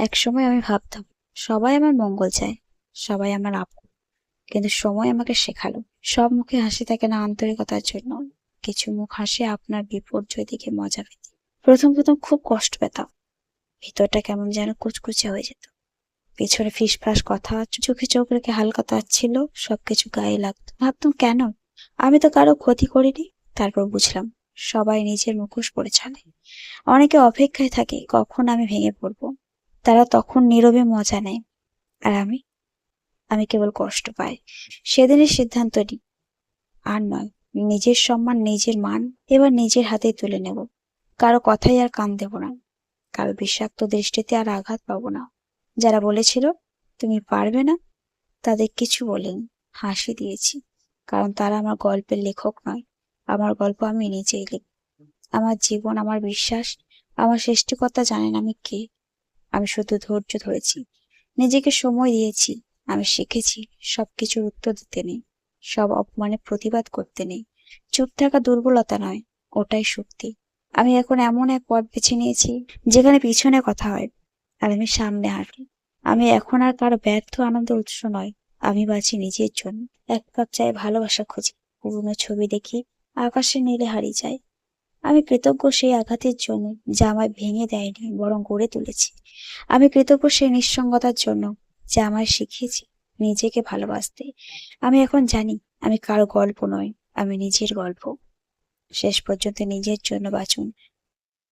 একসময় আমি ভাবতাম, সবাই আমার মঙ্গল চায়, সবাই আমার আপন। কিন্তু সময় আমাকে শেখালো, সব মুখে হাসি থাকে না আন্তরিকতার জন্য। কিছু মুখ হাসে আপনার বিপর্যয় দিকে মজা পেতে। প্রথম প্রথম খুব কষ্ট পেতাম, ভিতরটা কেমন যেন কুচকুচে হয়ে যেত। পেছনে ফিসফাস কথা, চোখে চোখ রেখে হালকা তাচ্ছিল সবকিছু গায়ে লাগতো। ভাবতাম, কেন? আমি তো কারও ক্ষতি করিনি। তারপর বুঝলাম, সবাই নিজের মুখোশ পরে চলে অনেকে অপেক্ষায় থাকে, কখন আমি ভেঙে পড়ব। তারা তখন নীরবে মজা নেয়। আর আমি আমি কেবল কষ্ট পাই। সেদিনের সিদ্ধান্ত নিই আর নয়, নিজের সম্মান, নিজের মান এবার নিজের হাতেই তুলে নেব। কারও কথাই আর কান দেব না। কারও বিষাক্ত দৃষ্টিতে আর আঘাত পাবো না। যারা বলেছিল, তুমি পারবে না, তাদের কিছু বলিনি। হাসি দিয়েছি। কারণ তারা আমার গল্পের লেখক নয়। আমার গল্প আমি নিজেই লিখ। আমার জীবন, আমার বিশ্বাস, আমার সৃষ্টিকর্তা জানেন আমি কে। আমি শুধু ধৈর্য ধরেছি। নিজেকে সময় দিয়েছি। আমি শিখেছি সবকিছুর উত্তর দিতে নেই। সব অপমানে প্রতিবাদ করতে নেই। চুপ থাকা দুর্বলতা নয়, ওটাই শক্তি। আমি এখন এমন এক পথ বেছে নিয়েছি যেখানে পিছনে কথা হয়, আর আমি সামনে হাঁটি। আমি এখন আর কারও ব্যর্থ আনন্দের উৎস নয়। আমি বাঁচি নিজের জন্য। এক কাপ চায়ে ভালোবাসা খুঁজি। পুরনো ছবি দেখি আকাশে নীলে হারিয়ে যায়। আমি কৃতজ্ঞ সেই আঘাতের জন্য যা আমায় ভেঙে দেয়নি, বরং গড়ে তুলেছি। আমি কৃতজ্ঞ সেই নিঃসঙ্গতার জন্য যা আমায় শিখিয়েছি নিজেকে ভালোবাসতে। আমি এখন জানি আমি কারও গল্প নয়, আমি নিজের গল্প। শেষ পর্যন্ত নিজের জন্য বাঁচুন